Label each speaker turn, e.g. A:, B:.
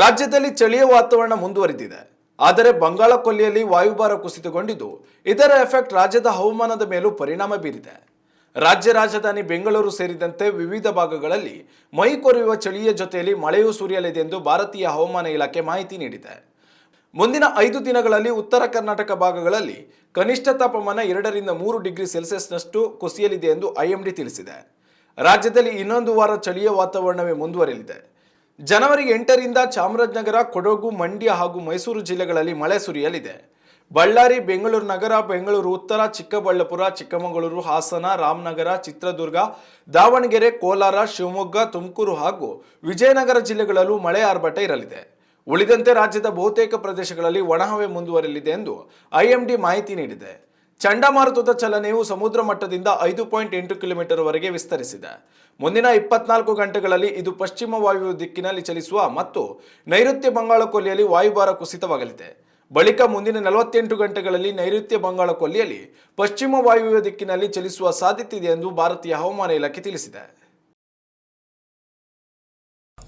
A: ರಾಜ್ಯದಲ್ಲಿ ಚಳಿಯ ವಾತಾವರಣ ಮುಂದುವರಿದಿದೆ. ಆದರೆ ಬಂಗಾಳ ಕೊಲ್ಲಿಯಲ್ಲಿ ವಾಯುಭಾರ ಕುಸಿತಗೊಂಡಿದ್ದು, ಇದರ ಎಫೆಕ್ಟ್ ರಾಜ್ಯದ ಹವಾಮಾನದ ಮೇಲೂ ಪರಿಣಾಮ ಬೀರಿದೆ. ರಾಜ್ಯ ರಾಜಧಾನಿ ಬೆಂಗಳೂರು ಸೇರಿದಂತೆ ವಿವಿಧ ಭಾಗಗಳಲ್ಲಿ ಮೈ ಕೊರೆಯುವ ಚಳಿಯ ಜೊತೆಯಲ್ಲಿ ಮಳೆಯೂ ಸುರಿಯಲಿದೆ ಎಂದು ಭಾರತೀಯ ಹವಾಮಾನ ಇಲಾಖೆ ಮಾಹಿತಿ ನೀಡಿದೆ. ಮುಂದಿನ ಐದು ದಿನಗಳಲ್ಲಿ ಉತ್ತರ ಕರ್ನಾಟಕ ಭಾಗಗಳಲ್ಲಿ ಕನಿಷ್ಠ ತಾಪಮಾನ ಎರಡರಿಂದ ಮೂರು ಡಿಗ್ರಿ ಸೆಲ್ಸಿಯಸ್ನಷ್ಟು ಕುಸಿಯಲಿದೆ ಎಂದು ಐಎಂಡಿ ತಿಳಿಸಿದೆ. ರಾಜ್ಯದಲ್ಲಿ ಇನ್ನೊಂದು ವಾರ ಚಳಿಯ ವಾತಾವರಣವೇ ಮುಂದುವರಿಯಲಿದೆ. ಜನವರಿ ಎಂಟರಿಂದ ಚಾಮರಾಜನಗರ, ಕೊಡಗು, ಮಂಡ್ಯ ಹಾಗೂ ಮೈಸೂರು ಜಿಲ್ಲೆಗಳಲ್ಲಿ ಮಳೆ ಸುರಿಯಲಿದೆ. ಬಳ್ಳಾರಿ, ಬೆಂಗಳೂರು ನಗರ, ಬೆಂಗಳೂರು ಉತ್ತರ, ಚಿಕ್ಕಬಳ್ಳಾಪುರ, ಚಿಕ್ಕಮಗಳೂರು, ಹಾಸನ, ರಾಮನಗರ, ಚಿತ್ರದುರ್ಗ, ದಾವಣಗೆರೆ, ಕೋಲಾರ, ಶಿವಮೊಗ್ಗ, ತುಮಕೂರು ಹಾಗೂ ವಿಜಯನಗರ ಜಿಲ್ಲೆಗಳಲ್ಲೂ ಮಳೆ ಆರ್ಭಟ ಇರಲಿದೆ. ಉಳಿದಂತೆ ರಾಜ್ಯದ ಬಹುತೇಕ ಪ್ರದೇಶಗಳಲ್ಲಿ ಒಣಹವೆ ಮುಂದುವರಿಯಲಿದೆ ಎಂದು ಐಎಂಡಿ ಮಾಹಿತಿ ನೀಡಿದೆ. ಚಂಡಮಾರುತದ ಚಲನೆಯು ಸಮುದ್ರ ಮಟ್ಟದಿಂದ ಐದು ಪಾಯಿಂಟ್ ಎಂಟು ಕಿಲೋಮೀಟರ್ ವರೆಗೆ ವಿಸ್ತರಿಸಿದೆ. ಮುಂದಿನ ಇಪ್ಪತ್ನಾಲ್ಕು ಗಂಟೆಗಳಲ್ಲಿ ಇದು ಪಶ್ಚಿಮ ವಾಯು ದಿಕ್ಕಿನಲ್ಲಿ ಚಲಿಸುವ ಮತ್ತು ನೈಋತ್ಯ ಬಂಗಾಳ ಕೊಲ್ಲಿಯಲ್ಲಿ ವಾಯುಭಾರ ಕುಸಿತವಾಗಲಿದೆ. ಬಳಿಕ ಮುಂದಿನ ನಲವತ್ತೆಂಟು ಗಂಟೆಗಳಲ್ಲಿ ನೈಋತ್ಯ ಬಂಗಾಳ ಕೊಲ್ಲಿಯಲ್ಲಿ ಪಶ್ಚಿಮ ವಾಯುವ್ಯ ದಿಕ್ಕಿನಲ್ಲಿ ಚಲಿಸುವ ಸಾಧ್ಯತೆ ಇದೆ ಎಂದು ಭಾರತೀಯ ಹವಾಮಾನ ಇಲಾಖೆ ತಿಳಿಸಿದೆ.